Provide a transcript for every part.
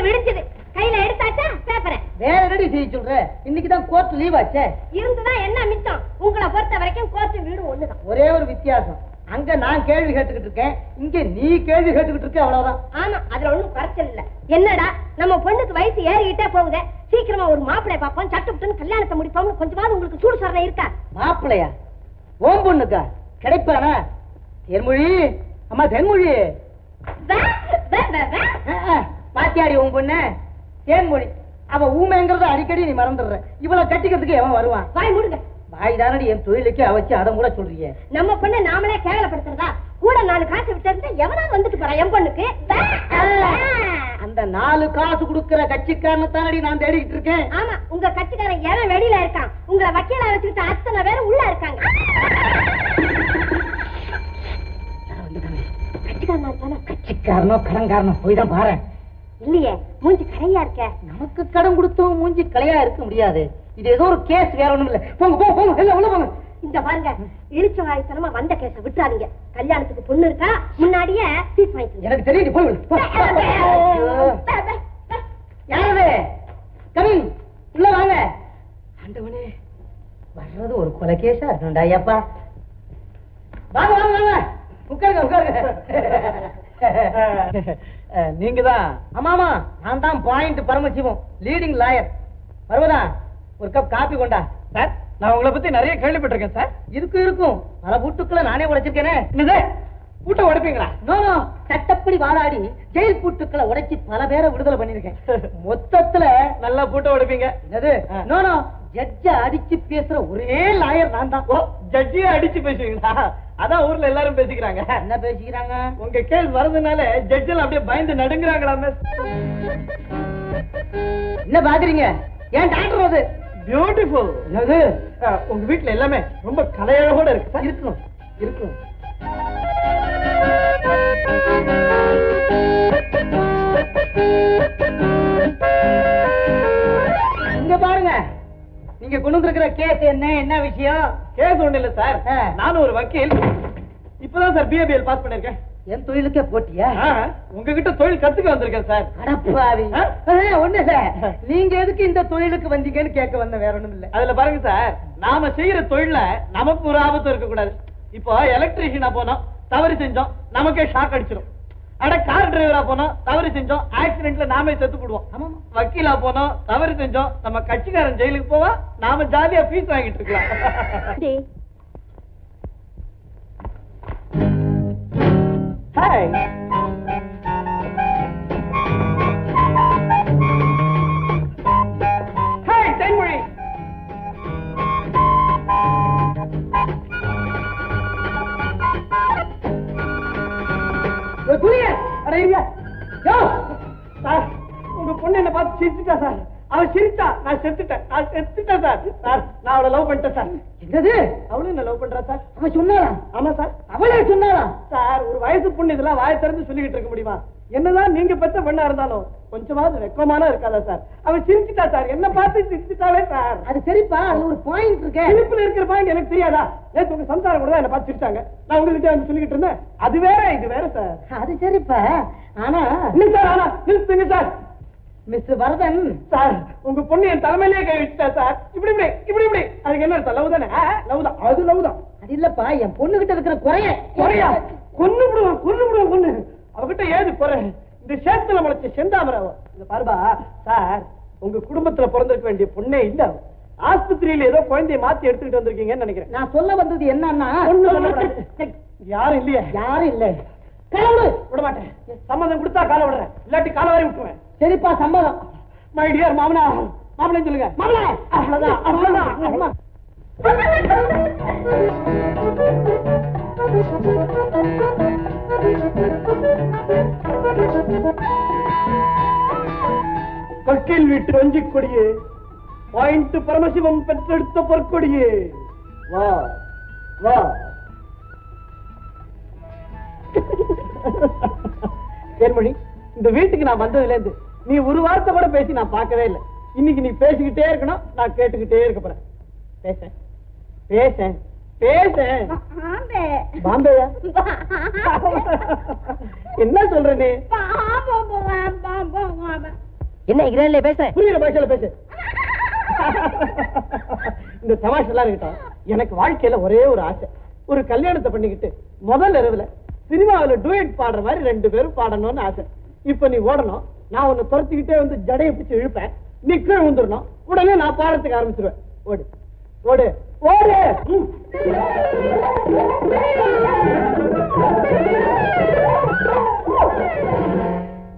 பொழுது விடிஞ்சது கையில எடுத்தாச்சா? பேப்பரை வேற என்னடி செய்ய சொல்ற? இன்னைக்கு தான் கோர்ட் லீவ் ஆச்சே. இருந்துதான் என்ன மிச்சம்? உங்களை பொறுத்த வரைக்கும் கோர்ட்டு வீடு ஒண்ணுதான். ஒரே ஒரு வித்தியாசம். அங்க நான் கேள்வி கேட்டுக்கிட்டு இருக்கேன். இங்க நீ கேள்வி கேட்டுக்கிட்டு இருக்க அவ்வளவுதான். ஆமா அதுல ஒண்ணும் குறைச்சல் இல்ல. என்னடா நம்ம பொண்ணுக்கு வயசு ஏறிக்கிட்டே போகுது. சீக்கிரமா ஒரு மாப்பிளைய பாப்போம் சட்டுப்புட்டுன்னு கல்யாணத்தை முடிப்போம்னு கொஞ்சமாவது உங்களுக்கு சூடு சொரணை இருக்கா? மாப்பிள்ளையா? ஓம் பொண்ணுக்கா? கிடைப்பானா? தென்மொழி? அம்மா தென்மொழி. வே, வே, வே, வே. அஹ், அஹ், பாத்தியாடி உன் பொண்ணு? தேன்மொழி அவ ஊமைங்கிறத அடிக்கடி நீ மறந்துடுற. இவள கட்டிக்கிறதுக்கு எவன் வருவான்? வாய் மூடுங்க. வாய் தானடி என் தொழிலுக்கு அவச்சு அதை கூட சொல்றீங்க நம்ம பொண்ணை நாமளே கேவலப்படுத்துறதா? கூட நாலு காசு விட்டு எவனாவது வந்துட்டு போறான் என் பொண்ணுக்கு. அந்த நாலு காசு கொடுக்கிற கட்சிக்காரனை தானடி நான் தேடிக்கிட்டு இருக்கேன். ஆமா உங்க கட்சிக்காரன் எவன் வெளியில இருக்கான்? உங்களை வக்கீலா வச்சுக்கிட்டு அத்தனை பேரும் உள்ள இருக்காங்க. கட்சிக்காரனா? கட்சிக்காரனோ கடன்காரனோ போய் தான் பாரு இல்லையே மூஞ்சி கரையா இருக்க. நமக்கு கடன் கொடுத்தோம் மூஞ்சி கலையா இருக்க முடியாது. இது ஏதோ ஒரு கேஸ் வேற ஒண்ணும் இல்ல. போங்க போங்க போங்க எல்லாம் உள்ள போங்க. இந்த பாருங்க இழிச்ச வாய்த்தனமா வந்த கேஸ விட்டுறாதீங்க. கல்யாணத்துக்கு பொண்ணு இருக்கா முன்னாடியே ஃபீஸ் வாங்கிக்கோங்க எனக்கு தெரியுது போய். யாரது? கமிங் உள்ள வாங்க. ஆண்டவனே வர்றது ஒரு கொலை கேஸா இருக்கணும்டா ஐயப்பா. வாங்க வாங்க வாங்க. உட்காருங்க உட்காருங்க. நீங்க தான் ஆமா ஆமா. நான் தான் point Paramasivam leading lawyer Parvatha ஒரு கப் காபி கொண்டா. சார் நான் உங்களை பத்தி நிறைய கேள்விப்பட்டிருக்கேன் சார் இருக்கும் இருக்கும். பல பூட்டுக்களை நானே உடைச்சிருக்கேனே. என்னது? பூட்டை உடைப்பீங்களா? நோ நோ சட்டப்படி வாதாடி ஜெயில் பூட்டுக்களை உடைச்சி பல பேரை விடுதலை பண்ணிருக்கேன் மொத்தத்துல நல்லா பூட்டை உடைப்பீங்க. என்னது? நோ நோ ஜட்ஜ அடிச்சு பேசுற ஒரே லாயர் நான் தான். ஜட்ஜியே அடிச்சு பேசுவீங்களா? அதான் ஊர்ல எல்லாரும் பேசிக்கிறாங்க. என்ன பேசிக்கிறாங்க? உங்க கேஸ் வரதுனால ஜட்ஜெல்லாம் அப்படியே பயந்து நடுங்குறாங்களா என்ன பாக்குறீங்க? ஏன் டாக்டர் அது? பியூட்டிஃபுல் என்னது? உங்க வீட்ல எல்லாமே ரொம்ப கலையழகோட இருக்கு. இருக்கணும். இருக்கணும். இங்க பாருங்க. நீங்க கொண்டு வந்திருக்கிற கேஸ் என்ன என்ன விஷயம்? கேஸ் ஒண்ணு இல்ல சார். நானும் ஒரு வக்கீல். இப்பதான் சார் பிஏபிஎல் பாஸ் பண்ணிருக்கேன். என் தொழிலுக்கே போட்டியா? உங்ககிட்ட தொழில் கத்துக்க வந்திருக்கேன் சார். அடப்பாவி ஒண்ணு இல்ல. நீங்க எதுக்கு இந்த தொழிலுக்கு வந்தீங்கன்னு கேட்க வந்த வேற ஒண்ணும் இல்ல. அதுல பாருங்க சார் நாம செய்யற தொழில நமக்கு ஒரு ஆபத்து இருக்க கூடாது இப்போ எலக்ட்ரீஷியனா போனோம் தவறு செஞ்சோம் நமக்கே ஷாக் அடிச்சிடும் அட கார் டிரைவரா போனோம் தவறு செஞ்சோம் ஆக்சிடென்ட்ல நாமே செத்து போடுவோம். வக்கீலா போனோம் தவறு செஞ்சோம் நம்ம கட்சிக்காரன் ஜெயிலுக்கு போவா நாம ஜாலியா ஃபீஸ் வாங்கிட்டு இருக்கலாம். ஹாய் சார் உங்க பொண்ணு என்ன பார்த்து சிரிச்சுட்டா சார். அவ சிரிச்சா நான் செத்துட்டேன். நான் செத்துட்டேன் சார். சார் நான் அவளை லவ் பண்ணிட்டேன் சார். என்னது? அவளும் என்ன லவ் பண்றா சார். அவ சொன்னாரா ஆமா சார். அவளே சொன்னாரா சார் ஒரு வயசு பொண்ணு இதெல்லாம் வாயை திறந்து சொல்லிக்கிட்டு இருக்க முடியுமா? என்னதான் நீங்க பெத்த பெண்ணா இருந்தாலும் கொஞ்சமாவது வெக்கமானா இருக்காதா சார்? அவ சிரிச்சுட்டா சார். என்ன பார்த்து சிரிச்சுட்டாலே சார். அது சரிப்பா. அது ஒரு பாயிண்ட் இருக்கு. சிரிப்புல இருக்கிற பாயிண்ட் எனக்கு தெரியாதா? நேத்து உங்க சம்சாரம் கூட என்ன பார்த்து சிரிச்சாங்க. நான் உங்ககிட்ட வந்து சொல்லிக்கிட்டு இருந்தேன். அது வேற இது வேற சார். அது சரிப்பா. ஆனா இல்ல சார். ஆனா நிறுத்துங்க சார். மிஸ்டர் வரதன். சார் உங்க பொண்ணு என் தலைமையிலே கை வச்சுட்டா சார். இப்படி இப்படி இப்படி இப்படி. அதுக்கு என்ன அர்த்தம்? லவ் தானே லவ் தான் அது லவ் தான் அது இல்லப்பா. என் பொண்ணு கிட்ட இருக்கிற குறைய. குறையா? கொன்னு விடுவோம் கொன்னு விடுவோம் கொன்னு. அவகிட்ட ஏது குறை? இந்த சேத்துல முளைச்ச செந்தாமரை அவ. இந்த பாருபா சார் உங்க குடும்பத்துல பிறந்திருக்க வேண்டிய பொண்ணே இல்ல. ஆஸ்பத்திரியில ஏதோ குழந்தைய மாத்தி எடுத்துக்கிட்டு வந்திருக்கீங்கன்னு நினைக்கிறேன். நான் சொல்ல வந்தது என்னன்னா யாரும் இல்லையா. யாரும் இல்ல. காலை விட மாட்டேன் சம்மதம் கொடுத்தா காலை விடுறேன். இல்லாட்டி காலை வரை விட்டுருவேன். சரிப்பா சம்மதம். மை டியர் மாமனா மாமனே சொல்லுங்க. மாமனா! அவ்வளவுதான் அவ்வளவுதான். அவ்வளவுதான் கக்கில் வீட்டு வஞ்சி கொடியே பாயிண்ட் பரமசிவம் பெற்றெடுத்த பொற்கொடியே. வா வா. தேன்மொழி இந்த வீட்டுக்கு நான் வந்ததுல இருந்து நீ ஒரு வார்த்தை கூட பேசி நான் பார்க்கவே இல்லை. இன்னைக்கு நீ பேசிக்கிட்டே இருக்கணும் நான் கேட்டுக்கிட்டே இருக்க போறேன். பேச பேச. பேச. பாம்பேயா? என்ன சொல்ற நீ? என்ன இங்கிலாந்துல பேச. புரியுற பாஷையில பேசு. இந்த தமாஷெல்லாம் இருக்கட்டும். எனக்கு வாழ்க்கையில ஒரே ஒரு ஆசை. ஒரு கல்யாணத்தை பண்ணிக்கிட்டு முதல் இரவுல சினிமாவுல டூயட் பாடுற மாதிரி ரெண்டு பேரும் பாடணும்னு ஆசை. இப்ப நீ ஓடணும். நான் உன்னை துரத்திக்கிட்டே வந்து ஜடையை பிடிச்சு இழுப்பேன். நீ கீழே வந்துடணும் உடனே நான் பாடுறதுக்கு ஆரம்பிச்சிருவேன். ஓடு. ஓடு. ஓடு.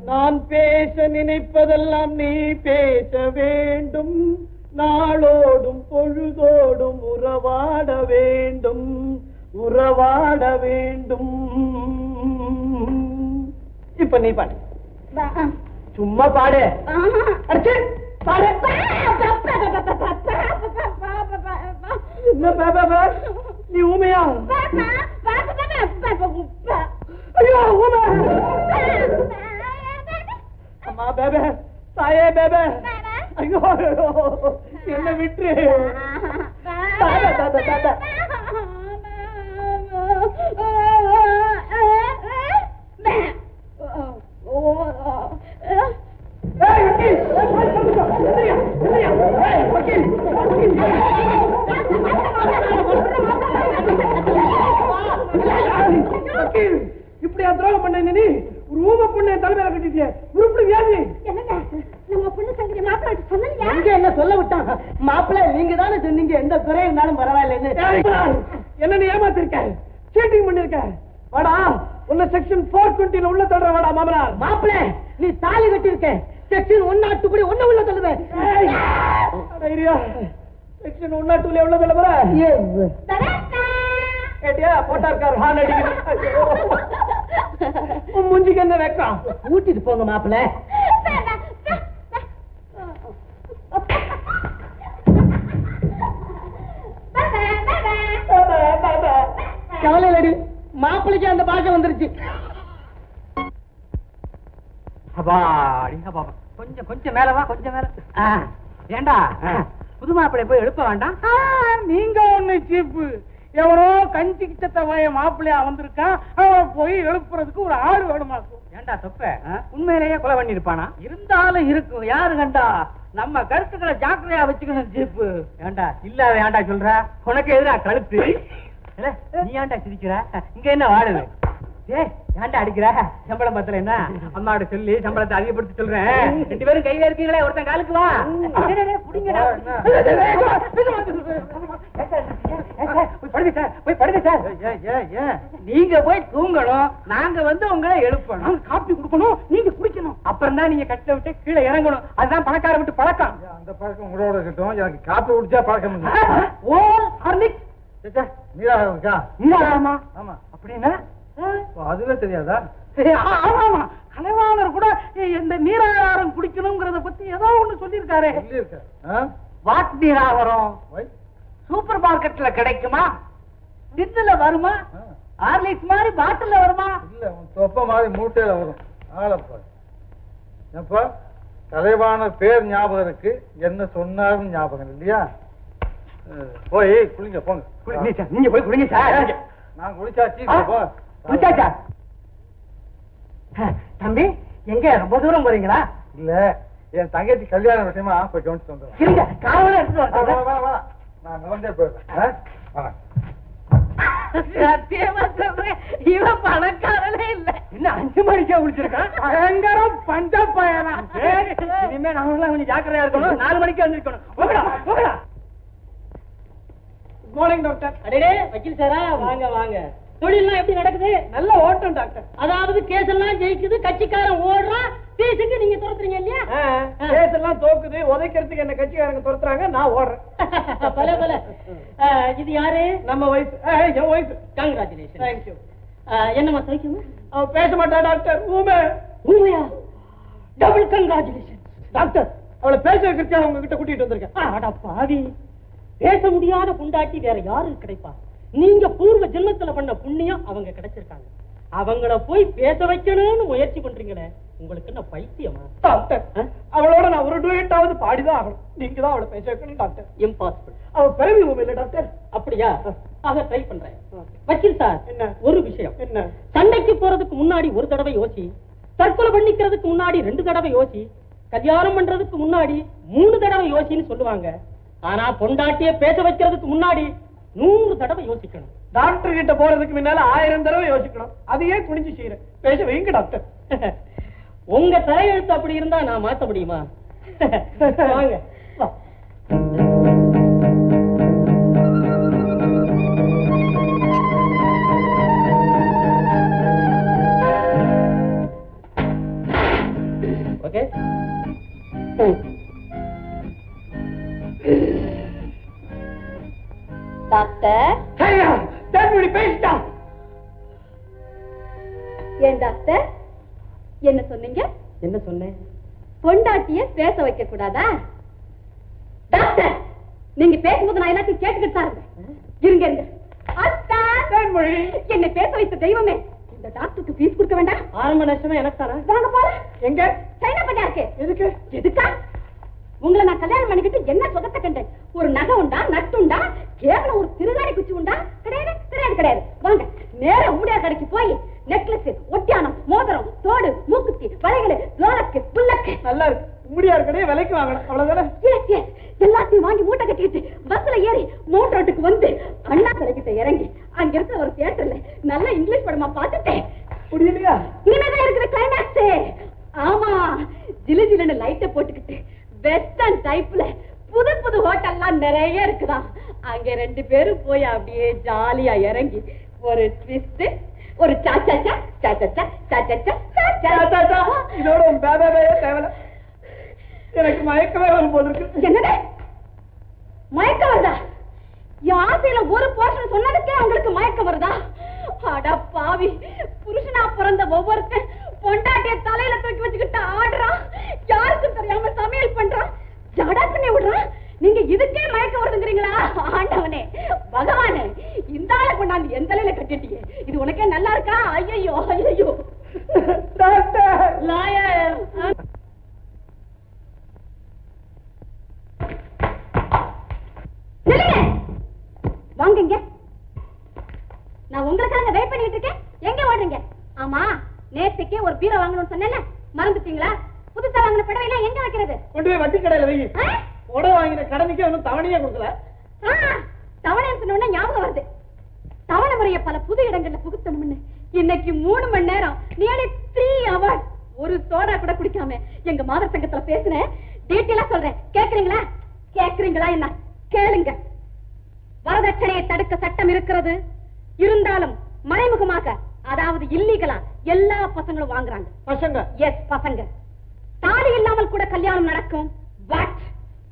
நான் பேச நினைப்பதெல்லாம் நீ பேச வேண்டும். நாளோடும் பொழுதோடும் உறவாட வேண்டும். உறவாட வேண்டும். இப்ப நீ பாடு. சும்மா பாடு. அடிச்சு பாடு என்ன பா, பா, பா? நீ ஊமையா ஐயோ ஊமை. அம்மா பேபே தாயே பேபே. ஐயோ, என்ன விட்டு தாத்தா, தாத்தா, தாத்தா. ஏய், வக்கீல்! ஏய், போய் சொல்லுங்க. எந்திரியா, எந்திரியா. ஏய், வக்கீல், வக்கீல். வக்கீல், இப்படியா துரோகம் பண்ண நீ ஒரு ஊமை பொண்ணை தலைமையில கட்டிட்டியே உருப்படி வியாதி என்னங்க நம்ம பொண்ணு சங்கரி மாப்பிள்ளை சொன்னீங்க எங்க என்ன சொல்ல விட்டான் மாப்பிள்ள நீங்க தானே சொன்னீங்க எந்த குறை இருந்தாலும் பரவாயில்லைன்னு என்ன நீ ஏமாத்திருக்க சீட்டிங் பண்ணிருக்க வாடா உன்ன செக்ஷன் போர் டுவெண்ட்டில உள்ள தள்ளுற வாடா மாமனார் மாப்பிள்ள நீ தாலி கட்டிருக்க செக்ஷன் ஒன் நாட்டு படி ஒண்ணு உள்ள தள்ளுவேன் செக்ஷன் ஒன் நாட்டுல உள்ள தள்ளுவ கேட்டியா போட்டார்கார் ஹான் அடிக்குது உன் மூஞ்சிக்கு என்ன வைக்கம் போங்க மாப்பிள்ள. கவலையிலடி மாப்பிளைக்கு அந்த பாஷை வந்துருச்சு. கொஞ்சம் கொஞ்சம் மேல வா கொஞ்சம் மேல. ஏண்டா? புது மாப்பிள்ளை போய் எழுப்ப வேண்டாம்? நீங்க ஒண்ணு சீப்பு. எவனோ கஞ்சி கிச்சத்த வய மாப்பிள்ளையா வந்திருக்கான் அவன் போய் எழுப்புறதுக்கு ஒரு ஆள் வேணுமாக்கும் ஏண்டா தொப்ப? உண்மையிலேயே கொலை பண்ணிருப்பானா இருந்தாலும் இருக்கும். யாரு கண்டா? நம்ம கருத்துக்களை ஜாக்கிரதையா வச்சுக்கணும் ஜீப்பு. ஏண்டா இல்லாத ஏண்டா சொல்ற? உனக்கு எதிரா கழுத்து. நீ ஏன்டா சிரிக்கிற? இங்க என்ன வாடுது ஏய் ஏன்டா அடிக்கிற? சம்பளம் பத்தல என்ன? அம்மாவோட சொல்லி சம்பளத்தை அதிகப்படுத்தி சொல்றேன். ரெண்டு பேரும் கையில இருக்கீங்களே ஒருத்தன் காலுக்கு வா. டேய், டேய், டேய், புடிங்கடா. போய் படுங்க சார். போய் படுங்க சார். நீங்க போய் தூங்கணும். நாங்க வந்து உங்களை எழுப்பணும். காப்பி கொடுக்கணும். நீங்க குடிக்கணும். அப்புறம் தான் நீங்க கட்டில விட்டு கீழே இறங்கணும். அதுதான் பணக்கார விட்டு பழக்கம். அந்த பழக்கம் உங்களோட இருக்கட்டும். எனக்கு காப்பி குடிச்சா பழக்கம் ஓ நீராகம் ஆமா. அப்படின்னா? அதுவே தெரியாதா? ஏய், ஆ- ஆமாமா. கலைவாணர் கூட இந்த நீராகாரம் குடிக்கணுங்கிறத பத்தி ஏதோ ஒண்ணு சொல்லியிருக்காரு? வாட் நீராகாரம். சூப்பர் மார்க்கெட்ல கிடைக்குமா? டின்னுல வருமா. ஹார்லிக்ஸ் மாதிரி பாட்டில்ல வருமா? இல்ல தொப்ப மாதிரி மூட்டையில வரும். ஆளப்பா எப்பா கலைவான பேர் ஞாபகம் இருக்கு. என்ன சொன்னாருன்னு ஞாபகம் இல்லையா? போய் குளிங்க போங்க. நீங்க போய் குடிங்க சார். நான் குளிச்சாச்சு குளிச்சாச்சா தம்பி எங்க? ரொம்ப தூரம் போறீங்களா? இல்ல என் தங்கச்சி கல்யாண விஷயமா போய் கவனிச்சு வந்துடுறேன். இருங்க காவல எடுத்துட்டு வா, வா, வரேன் வா, வா. நான் நடந்தே போயிடுறேன். ஆ? வரேன். சத்தியமா சொல்றேன் இவன் பணக்காரனே இல்ல. என்ன அஞ்சு மணிக்கா குடிச்சிருக்கான் பயங்கரம் பஞ்ச பயனா இனிமே நாமெல்லாம் கொஞ்சம் ஜாக்கிரதையா இருக்கணும். நாலு மணிக்கு வந்திருக்கணும். போகடா போகடா குட் மார்னிங் டாக்டர் அடே வக்கீல் சாரா வாங்க வாங்க. தொழில்லாம் எப்படி நடக்குது? நல்ல ஓட்டம் டாக்டர். அதாவது கேஸ் எல்லாம் ஜெயிக்குது கட்சிக்காரன் ஓடுறான் பேசுங்க நீங்க துரத்துறீங்க இல்லையா? கேஸ் எல்லாம் தோக்குது உதைக்கிறதுக்கு என்ன கட்சிக்காரங்க துரத்துறாங்க நான் ஓடுறேன். பல பல. இது யாரு? நம்ம வயசு என் வயசு கங்க்ராச்சுலேஷன் தேங்க்யூ என்னம்மா சைக்கியமா? அவ பேச மாட்டா டாக்டர். ஊமை. உண்மையா டபுள் கங்க்ராச்சுலேஷன் டாக்டர் அவளை பேச வைக்கிறதுக்காக உங்ககிட்ட கூட்டிட்டு வந்திருக்கேன். பாவி. பேச முடியாத புண்டாட்டி வேற யாரு கிடைப்பா? நீங்க பூர்வ ஜென்மத்துல பண்ண புண்ணியம் அவங்க கிடைச்சிருக்காங்க. அவங்கள போய் பேச வைக்கணும்னு முயற்சி பண்றீங்களே உங்களுக்கு என்ன பைத்தியமா? டாக்டர் அவளோட நான் ஒரு டூயட்டாவது பாடிதான் ஆகணும். நீங்க தான் அவளை பேச வைக்கணும் டாக்டர். இம்பாசிபிள் அவ பிறவி இல்ல டாக்டர். அப்படியா? ஆக ட்ரை பண்றேன். வக்கீல் சார் என்ன? ஒரு விஷயம். என்ன? சண்டைக்கு போறதுக்கு முன்னாடி ஒரு தடவை யோசி தற்கொலை பண்ணிக்கிறதுக்கு முன்னாடி ரெண்டு தடவை யோசி கல்யாணம் பண்றதுக்கு முன்னாடி மூணு தடவை யோசின்னு சொல்லுவாங்க. ஆனா பொண்டாட்டிய பேச வைக்கிறதுக்கு முன்னாடி நூறு தடவை யோசிக்கணும். டாக்டர் கிட்ட போறதுக்கு முன்னால ஆயிரம் தடவை யோசிக்கணும். அதையே குனிஞ்சு செய்யறேன் பேச வைங்க டாக்டர் உங்க தலையெழுத்து அப்படி இருந்தா நான் மாத்த முடியுமா? வாங்க ஓகே டாக்டர் தேன்மொழி பேசிட்டான். ஏன் டாக்டர்? என்ன சொன்னீங்க? என்ன சொன்னேன்? பொண்டாட்டிய பேச வைக்க கூடாதா? டாக்டர் நீங்க பேசும்போது நான் எல்லாத்தையும் கேட்டுக்கிட்டு தான் இருந்தேன். இருங்க இருங்க. அத்தா! தேன்மொழி என்னை பேச வைத்த தெய்வமே இந்த டாக்டருக்கு ஃபீஸ் கொடுக்க வேண்டாம். ஆரம்ப நஷ்டமே எனக்கு தானே வாங்க போல எங்க? சைனா பண்ணா இருக்கு எதுக்கு? எதுக்கா? உங்களை நான் கல்யாணம் பண்ணிக்கிட்டு என்ன சுகத்தை கண்டேன்? ஒரு நகை உண்டா நட்டு உண்டா கேவலம் ஒரு திருகாணி குச்சி உண்டா? கிடையாது கிடையாது கிடையாது. வாங்க நேரா ஊடியா கடைக்கு போய் நெக்லஸ் ஒட்டியானம் மோதிரம் தோடு மூக்குத்தி வளையல் லோலக்கு புல்லக்கு. நல்லா இருக்கு. முடியா இருக்கனே விலைக்கு வாங்கணும். அவ்வளவுதானே. எல்லாத்தையும் வாங்கி மூட்டை கட்டிட்டு பஸ்ல ஏறி மோட்டர் ரோட்டுக்கு வந்து அண்ணா கடைக்கிட்ட இறங்கி அங்க இருக்க ஒரு தியேட்டர்ல நல்ல இங்கிலீஷ் படமா பார்த்துட்டேன் முடியலையா இனிமேதான் இருக்கிற கிளைமேக்ஸ் ஆமா ஜிலு ஜிலுன்னு லைட்ட போட்டுக்கிட்டு வெஸ்டர்ன் டைப்ல புது புது ஹோட்டல்லாம் நிறைய இருக்குதாம் அங்க ரெண்டு பேரும் போய் அப்படியே ஜாலியா இறங்கி ஒரு ட்விஸ்ட் ஒரு சாச்சா சா சாச்சா சா சாச்சா சா சா, சா, சா. இதோட உன் பேபே பேபே தேவையில்ல எனக்கு மயக்கமே வரும் போல இருக்கு என்னது மயக்கம் வருதா என் ஆசையில ஒரு போர்ஷன் சொன்னதுக்கே உங்களுக்கு மயக்கம் வருதா அட பாவி புருஷனா பிறந்த ஒவ்வொருத்தன் பொண்டாட்டிய தலையில தூக்கி வச்சுக்கிட்டு ஆடுறான் யாருக்கும் தெரியாம சமையல் பண்றான் ஜடா பண்ணி விடுறான் நீங்க இதுக்கே மயக்கம் வருதுங்கிறீங்களா ஆண்டவனே பகவானே எந்த தலையில கட்டிட்டீங்க இது உனக்கே நல்லா இருக்கா? ஐயோ ஐயோ டாக்டர்! லாயர். நில்லுங்க. வாங்க இங்க. நான் உங்களுக்காக வெயிட் பண்ணிட்டு இருக்கேன். எங்க ஓடுறீங்க? ஆமா நேத்துக்கு ஒரு பீரோ வாங்கணும்னு சொன்னேன்ல. மறந்துட்டீங்களா? புதுசா வாங்கின புடவைலாம் எங்க வைக்கிறது? கொண்டு போய் வட்டி கடையில வை. ஆ? உடவை வாங்கின கடனுக்கே ஒன்றும் தவணையே கொடுக்கல ஆ, தவணை சொன்ன உடனே ஞாபகம் வருது தவணை முறைய பல புது இடங்கள்ல புகுத்தணும்னு. இன்னைக்கு மூணு மணி நேரம். நியர்லி த்ரீ ஹவர்ஸ் ஒரு சோடா கூட குடிக்காம எங்க மாதர் சங்கத்துல பேசினேன் டீட்டெயிலா சொல்றேன். கேக்குறீங்களா? கேக்குறீங்களா என்ன? கேளுங்க. வரதட்சணையை தடுக்க சட்டம் இருக்கிறது. இருந்தாலும் மறைமுகமாக அதாவது இல்லீகலா எல்லா பசங்களும் வாங்குறாங்க. பசங்க. எஸ் பசங்க. தாலி இல்லாமல் கூட கல்யாணம் நடக்கும். பட்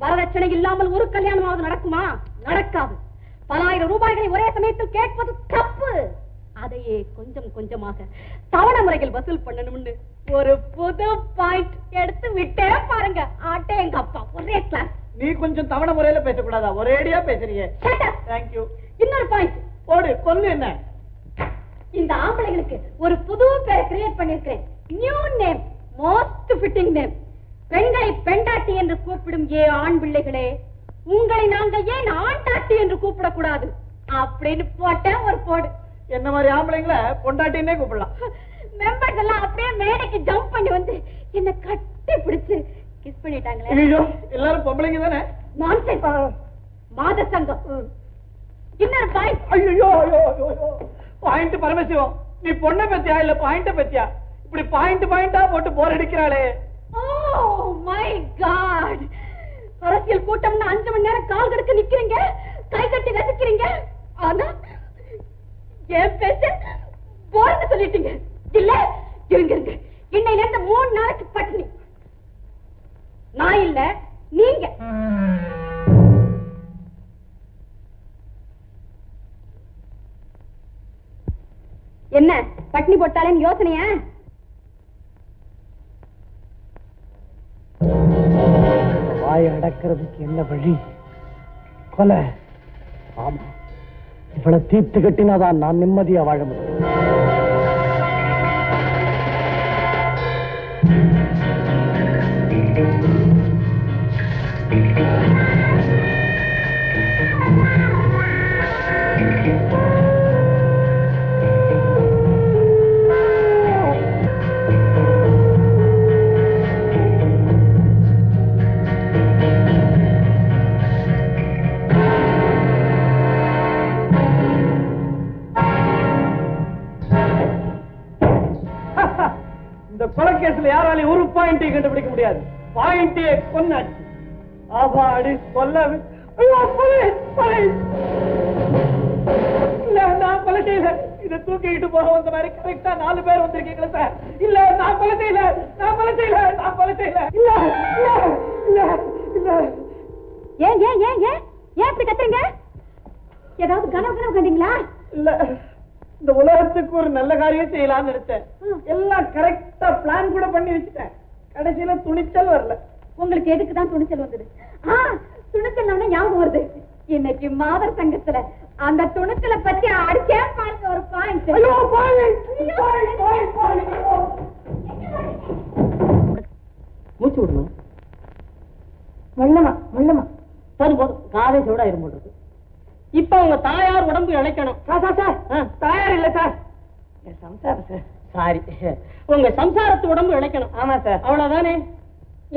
வரதட்சணை இல்லாமல் ஒரு கல்யாணமாவது நடக்குமா? நடக்காது. பலாயிரம் ரூபாய்களை ஒரே சமயத்தில் கேட்பது தப்பு. அதையே கொஞ்சம் கொஞ்சமாக தவணை முறையில் வசூல் பண்ணணும்னு ஒரு புது பாயிண்ட் எடுத்து விட்டே பாருங்க. ஆட்டே எங்க அப்பா ஒரே கிளாஸ் நீ கொஞ்சம் தவணை முறையில பேசக்கூடாதா? ஒரேடியா பேசுறீங்க தேங்க்யூ இன்னொரு பாயிண்ட் போடு கொல்லு என்ன? இந்த ஆம்பளைங்களுக்கு ஒரு புது பேரை create பண்ணிருக்கிறேன் new name most fitting name பெண்களை பெண்டாட்டி என்று கூப்பிடும் ஏ ஆண் பிள்ளைகளே உங்களை நாங்க ஏன் ஆண்டாட்டி என்று கூப்பிடக்கூடாது? அப்படின்னு போட்ட ஒரு போடு. என்ன மாதிரி ஆம்பளைங்கள? பொண்டாட்டின்னே கூப்பிடலாம். மெம்பர்ஸ் எல்லாம் அப்படியே மேடைக்கு ஜம்ப் பண்ணி வந்து என்ன கட்டி பிடிச்சு கிஸ் பண்ணிட்டாங்களே. எல்லாரும் பொம்பளைங்க தானே? நான்சென்ஸ் மாத சங்கம். இன்னொரு பாயிண்ட் ஐயோ பாயிண்ட் பரமசிவம். நீ பொண்ணை பத்தியா இல்ல பாயிண்ட பத்தியா? இப்படி பாயிண்ட் பாயிண்டா போட்டு போர் அடிக்கிறாளே. ஓ மை காட் அரசியல் கூட்டம்னு அஞ்சு மணி நேரம் கால் கடுக்க நிக்கிறீங்க? கை கட்டி ரசிக்கிறீங்க? ஆனா என் பேச்ச போர்னு சொல்லிட்டீங்க. இல்ல இருங்க இருங்க. இன்னையில இருந்து மூணு நாளைக்கு பட்டினி. நான் இல்ல நீங்க. என்ன பட்டினி போட்டாலேன்னு யோசனையா? வாய் அடக்கிறதுக்கு என்ன வழி? கொலை. ஆமா. இவளை தீர்த்து கட்டினாதான் நான் நிம்மதியா வாழ முடியும். பாயிண்டையும் கண்டுபிடிக்க முடியாது. பாயிண்டே கொன்னாச்சு ஆபாடி கொல்ல ஐயோ கொலை கொலை இல்ல நான் கொலை செய்யல. இத தூக்கிட்டு போக வந்த மாதிரி கரெக்டா நாலு பேர் வந்திருக்கீங்களா சார் இல்ல நான் கொலை செய்யல. நான் கொலை செய்யல. நான் கொலை செய்யல. இல்ல இல்ல இல்ல இல்ல. ஏன் ஏன் ஏன் ஏன்? ஏன் இப்படி கத்துறீங்க? ஏதாவது கனவு கனவு கண்டீங்களா? இல்ல இந்த உலகத்துக்கு ஒரு நல்ல காரியம் செய்யலாம்னு நினைச்சேன். எல்லாம் கரெக்டா பிளான் கூட பண்ணி வச்சுட்டேன். கடைசியில துணிச்சல் வரல. உங்களுக்கு எதுக்கு தான் துணிச்சல் வந்தது? ஆ துணிச்சல் ஞாபகம் வருது. இன்னைக்கு மாதர் சங்கத்துல அந்த துணிச்சலை பத்தி அடிச்சேன் பாருங்க ஒரு பாயிண்ட் ஐயோ மூச்சு விடுமா வெள்ளமா வெள்ளமா போதும் போதும். காதை சூடாயிரும் போடுறது இப்ப உங்க தாயார் உடம்பு இழைக்கணும். Sir sir. சார் தயார் இல்ல சார். சம்சாரம் சார். சாரி. உங்க சம்சாரத்து உடம்பு இழைக்கணும் ஆமா சார் அவ்வளவுதானே?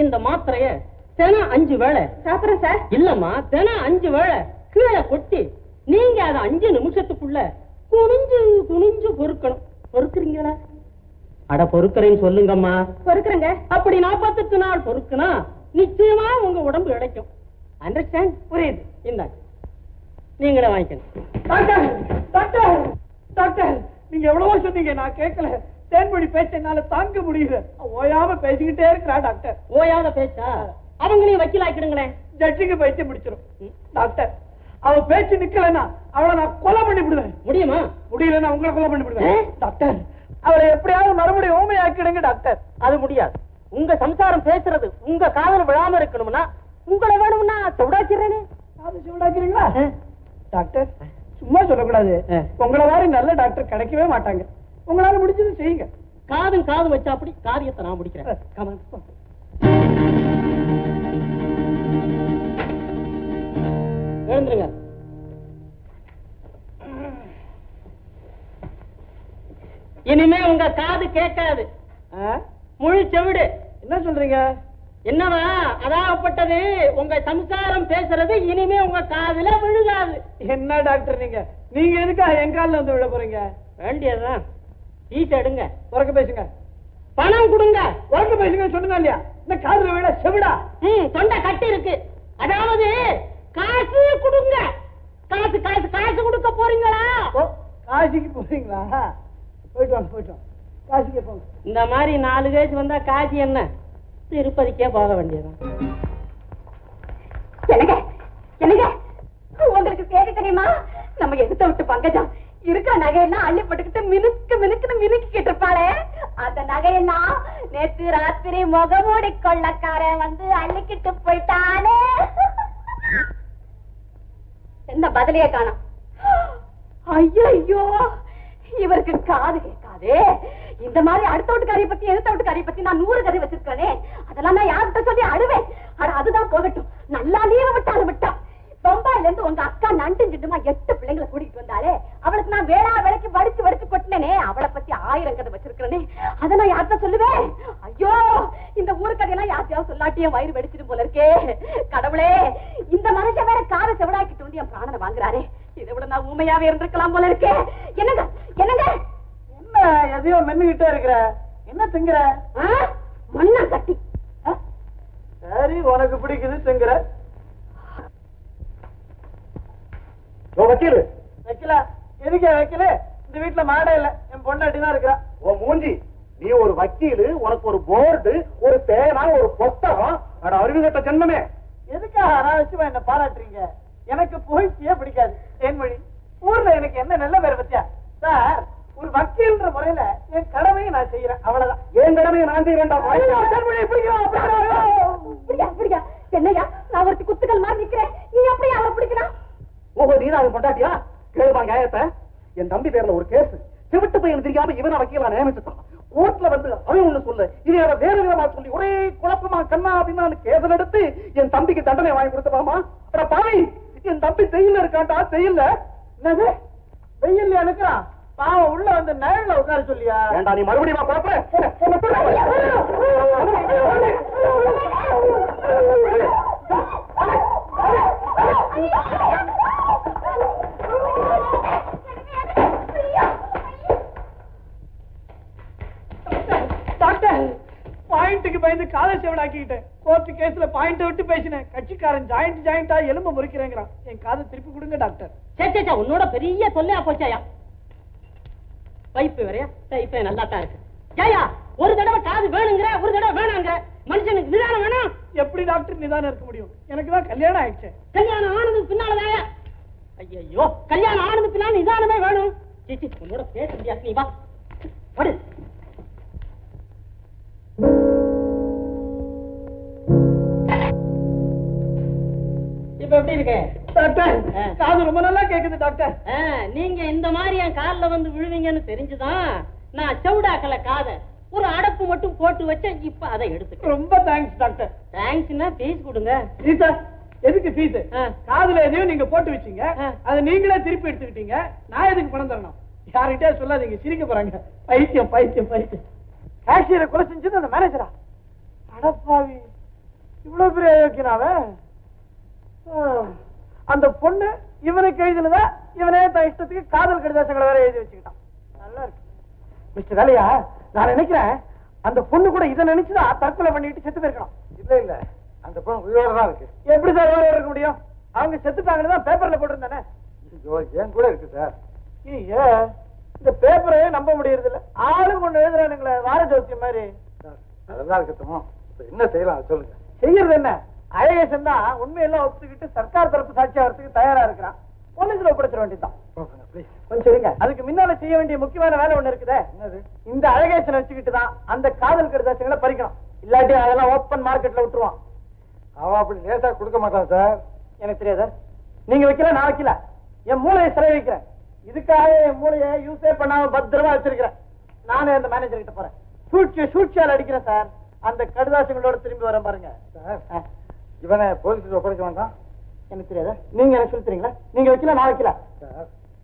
இந்த மாத்திரைய தினம் அஞ்சு வேளை. சாப்பிடுறேன் சார் இல்லம்மா தினம் அஞ்சு வேளை. கீழே கொட்டி நீங்க அதை அஞ்சு நிமிஷத்துக்குள்ள குனிஞ்சு குனிஞ்சு பொறுக்கணும். பொறுக்குறீங்களா? அட பொறுக்கிறேன்னு சொல்லுங்கம்மா. பொறுக்குறேங்க. அப்படி நாற்பத்தெட்டு நாள் பொறுக்குனா நிச்சயமா உங்க உடம்பு இழைக்கும் அண்டர்ஸ்டாண்ட் புரியுது. இந்தாங்க. நீங்களே வாங்கிக்கணும் டாக்டர் டாக்டர் டாக்டர். நீங்க எவ்வளவோ சொன்னீங்க நான் கேட்கல. தேன்மொழி பேச்ச என்னால தாங்க முடியல. ஓயாம பேசிக்கிட்டே இருக்கிறா டாக்டர். ஓயாத பேச்சா? அவங்களையும் வக்கீலாக்கிடுங்களேன். ஜட்ஜுக்கு பைத்தியம் முடிச்சிடும் டாக்டர் அவ பேச்சு நிக்கலன்னா அவளை நான் கொலை பண்ணி விடுவேன் முடியுமா? முடியலன்னா உங்களை கொலை பண்ணி விடுவேன் டாக்டர் அவளை எப்படியாவது மறுபடியும் ஊமையாக்கிடுங்க டாக்டர். அது முடியாது. உங்க சம்சாரம் பேசுறது உங்க காதல் விழாம இருக்கணும்னா உங்களை வேணும்னா சவுடாக்கிறேனே அது சூடாக்கிறீங்களா டாக்டர் சும்மா சொல்லக்கூடாது. உங்களை மாதிரி நல்ல டாக்டர் கிடைக்கவே மாட்டாங்க. உங்களால முடிஞ்சது செய்யுங்க. காதும் காது வச்சா அப்படி காரியத்தை நான் முடிக்கிறேன். எழுந்துருங்க. இனிமே உங்க காது கேட்காது? முழு செவிடு. என்ன சொல்றீங்க? என்னவா? அதாகப்பட்டது. உங்க சம்சாரம் பேசுறது இனிமே உங்க காதுல விழுகாது. என்ன டாக்டர் நீங்க? நீங்க எதுக்கா என் கால்ல வந்து விழ போறீங்க? வேண்டியதுதான். ஈஸ் எடுங்க. உறக்க பேசுங்க. பணம் கொடுங்க. உறக்க பேசுங்க சொன்னா இல்லையா? இந்த காதுல விழ செவிடா. ம் தொண்டை கட்டி இருக்கு. அதாவது காசு கொடுங்க. காசு காசு காசு கொடுக்க போறீங்களா? காசிக்கு போறீங்களா? போயிட்டு வாங்க போயிட்டு வாங்க. காசிக்கு போங்க. இந்த மாதிரி நாலு கேஸ் வந்தா காசு என்ன? திருப்பதிக்கே போக வேண்டியதான் என்னங்க? என்னங்க? உங்களுக்கு செய்தி தெரியுமா? நம்ம எடுத்த விட்டு பங்கஜம். இருக்கிற நகையெல்லாம் அள்ளி போட்டுக்கிட்டு மினுக்கு மினுக்குன்னு மினுக்கிட்டு இருப்பாளே. அந்த நகையெல்லாம் நேத்து ராத்திரி முகமூடி கொள்ளக்காரன் வந்து அள்ளிக்கிட்டு போயிட்டானே. என்ன பதிலையே காணும்? ஐயோ இவருக்கு காது கேட்காதே. இந்த மாதிரி அடுத்த வீட்டுக்காரிய பத்தி எடுத்த வீட்டுக்காரிய பத்தி நான் நூறு கதை வச்சிருக்கேனே அதெல்லாம் நான் யார்கிட்ட சொல்லி அழுவேன்? ஆனா அதுதான் போகட்டும். நல்லா லீவ விட்டாலும் விட்டா. பம்பாயில இருந்து உங்க அக்கா நண்டு சிட்டுமா எட்டு பிள்ளைங்களை கூட்டிட்டு வந்தாலே அவளுக்கு நான் வேளா வேலைக்கு வடிச்சு வடிச்சு கொட்டினேனே. அவளை பத்தி ஆயிரம் கதை வச்சிருக்கிறேனே. அதை நான் யார்கிட்ட சொல்லுவேன்? ஐயோ இந்த ஊரு கதையெல்லாம் யார்த்தையாவது சொல்லாட்டியே வயிறு வெடிச்சிடும் போல இருக்கே. கடவுளே இந்த மனுஷன் வேற காரை செவடாக்கிட்டு வந்து என் பிராணனை வாங்குறாரே. இதை விட நான் ஊமையாவே இருந்திருக்கலாம் போல இருக்கே. என்னங்க என்னங்க? எதையோ மென்னுகிட்டே இருக்கிற? என்ன திங்கிற? மண்ணா கட்டி? சரி உனக்கு பிடிக்குது திங்கிற. வக்கீல். வைக்கல? எதுக்கே வைக்கல? இந்த வீட்டுல மாடே இல்ல. என் பொண்டாட்டி தான் இருக்கிறா ஓ மூஞ்சி. நீ ஒரு வக்கீலு உனக்கு ஒரு போர்டு ஒரு பேனா ஒரு புஸ்தகம். அட அறிவுகட்ட ஜென்மமே. எதுக்காக அனாவசியமா என்ன பாராட்டுறீங்க? எனக்கு புகழ்ச்சியே பிடிக்காது. தேன்மொழி. ஊர்ல எனக்கு என்ன நல்ல பேர் பத்தியா? சார் ஒரு வக்கீல்ன்ற முறையில என் கடமையை நான் செய்யறேன். அவ்வளவுதான். என் கடமையை நான் அப்படியா என்னய்யா நான் ஒருத்தி குத்துக்கள் மாதிரி நிக்கிறேன். நீ அப்படியே அவரை பிடிக்கலாம் ஓஹோ நீதான் அவன் பொண்டாட்டியா? கேளுமா நியாயத்தை. என் தம்பி பேர்ல ஒரு கேஸ். சிவிட்டு பையன் தெரியாம இவனை வக்கீலா நியமிச்சுட்டான். கோர்ட்ல வந்து அவன் ஒண்ணு சொல்லு. இதை அவன் வேற விதமா சொல்லி ஒரே குழப்பமா கண்ணா அப்படின்னு கேஸ் எடுத்து என் தம்பிக்கு தண்டனை வாங்கி கொடுத்துப்பாமா அட பாவி என் தம்பி ஜெயில இருக்கான்டா ஜெயில என்னது? வெயில் எனக்குறான் பாவம் உள்ள வந்து நிழல்ல உட்கார சொல்லியா ஏண்டா நீ மறுபடியும் குழப்ப டாக்டர் பயந்து காலை செவடாக்கிட்டேன் கோர்ட்டு கேஸ்ல பாயிண்ட் விட்டு பேசினேன் கட்சிக்காரன் ஜாயிண்ட் ஜாயிண்டா எலும்பு முறிக்கிறேங்கிறான் என் காதை திருப்பி கொடுங்க டாக்டர் சே சே, உன்னோட பெரிய தொல்லையா போச்சாயா பைப்பு வரையா? சரி இப்ப நல்லா தான் இருக்கு. ஜாயா ஒரு தடவை காது வேணுங்கிற ஒரு தடவை வேணாங்கிற. மனுஷனுக்கு நிதானம் வேணும்? எப்படி டாக்டர் நிதானம் இருக்க முடியும்? எனக்கு தான் கல்யாணம் ஆயிடுச்சு. கல்யாணம் ஆனதுக்கு பின்னாலதாயா? ஐயோ கல்யாணம் ஆனதுக்கு பின்னால நிதானமே வேணும். சீச்சி உன்னோட பேச முடியாது. நீ வா. படு இப்ப எப்படி இருக்கு? டாக்டர். காது ரொம்ப நல்லா கேக்குது டாக்டர். நீங்க இந்த மாதிரி என் கால்ல வந்து விழுவீங்கன்னு தெரிஞ்சுதான் நான் செவுடாக்கல காத ஒரு அடப்பு மட்டும் போட்டு வச்சேன் இப்ப அதை எடுத்துக்க ரொம்ப தேங்க்ஸ் டாக்டர். தேங்க்ஸ்னா ஃபீஸ் கொடுங்க. கீதா எதுக்கு ஃபீஸ். காதுல எதையும் நீங்க போட்டு வச்சீங்க. அதை நீங்களே திருப்பி எடுத்துக்கிட்டீங்க நான் எதுக்கு பணம் தரணும்? யார்கிட்டயே சொல்லாதீங்க சிரிக்க போறாங்க. பைத்தியம் பைத்தியம் பைத்தியம். கேஷியரை கொலை செஞ்சது அந்த மேனேஜரா அடப்பாவி. இவ்வளவு பெரிய அயோக்கியனாவ? அந்த பொண்ணு இவனுக்கு எழுதினதா இவனே தன் இஷ்டத்துக்கு காதல் கடிதாசங்களை வேற எழுதி வச்சுக்கிட்டான். நல்லா இருக்கு. மிஸ்டர் வேலையா நான் நினைக்கிறேன் அந்த பொண்ணு கூட இதை நினைச்சுதான் தற்கொலை பண்ணிட்டு செத்து போயிருக்கணும். இல்ல இல்ல. அந்த பொண்ணு உயிரோட தான் இருக்கு. எப்படி சார் வேற இருக்க முடியும்? அவங்க செத்துட்டாங்கன்னு தான் பேப்பர்ல போட்டிருந்தானே? என் கூட இருக்கு சார்? ஐயே, இந்த பேப்பரே நம்ப முடியறது இல்ல ஆளுங்க ஒண்ணு எழுதுறானுங்களே வார ஜோசியம் மாதிரி. அதெல்லாம் இருக்கட்டும் என்ன செய்யலாம் சொல்லுங்க. செய்யறது என்ன? அழகேசன் தான் உண்மையெல்லாம் ஒத்துக்கிட்டு சர்க்கார் தரப்பு சாட்சியா வரதுக்கு தயாரா இருக்கிறான். போலீஸ்ல ஒப்படைச்சிட வேண்டியதுதான். ப்ளீஸ் கொஞ்சம் இருங்க. அதுக்கு முன்னால செய்ய வேண்டிய முக்கியமான வேலை ஒண்ணு இருக்குதே. என்னது? இந்த அழகேசன் வச்சுக்கிட்டு தான் அந்த காதல் கடிதாசங்களை பறிக்கணும். இல்லாட்டி அதெல்லாம் ஓப்பன் மார்க்கெட்ல விட்டுருவான். அவன் அப்படி லேசா கொடுக்க மாட்டான் சார் எனக்கு தெரியாதா. நீங்க வைக்கல நான் வைக்கல. என் மூளையை சிலை வைக்கிறேன். இதுக்காக என் மூளையை யூஸே பண்ணாம பத்திரமா வச்சிருக்கிறேன். நானே அந்த மேனேஜர் கிட்ட போறேன். சூழ்ச்சிய சூழ்ச்சியால் அடிக்கிறேன் சார் அந்த கடிதாசங்களோட திரும்பி வரேன் பாருங்க. சார் இவனை போலீஸுக்கு ஒப்படைக்க வேண்டாம். எனக்கு தெரியாதா? நீங்க எனக்கு சொல்லி தரீங்களா நீங்க வைக்கல நான் வைக்கல.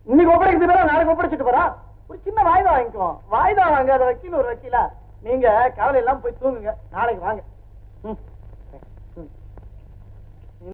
இன்னைக்கு ஒப்படைக்கிறது பேர நாளைக்கு ஒப்படைச்சிட்டு போறான் ஒரு சின்ன வாய்தா வாங்கிக்குவோம். வாய்தா வாங்க அதை வக்கீல் ஒரு வக்கீலா? நீங்க கவலை எல்லாம் போய் தூங்குங்க. நாளைக்கு வாங்க. ம்.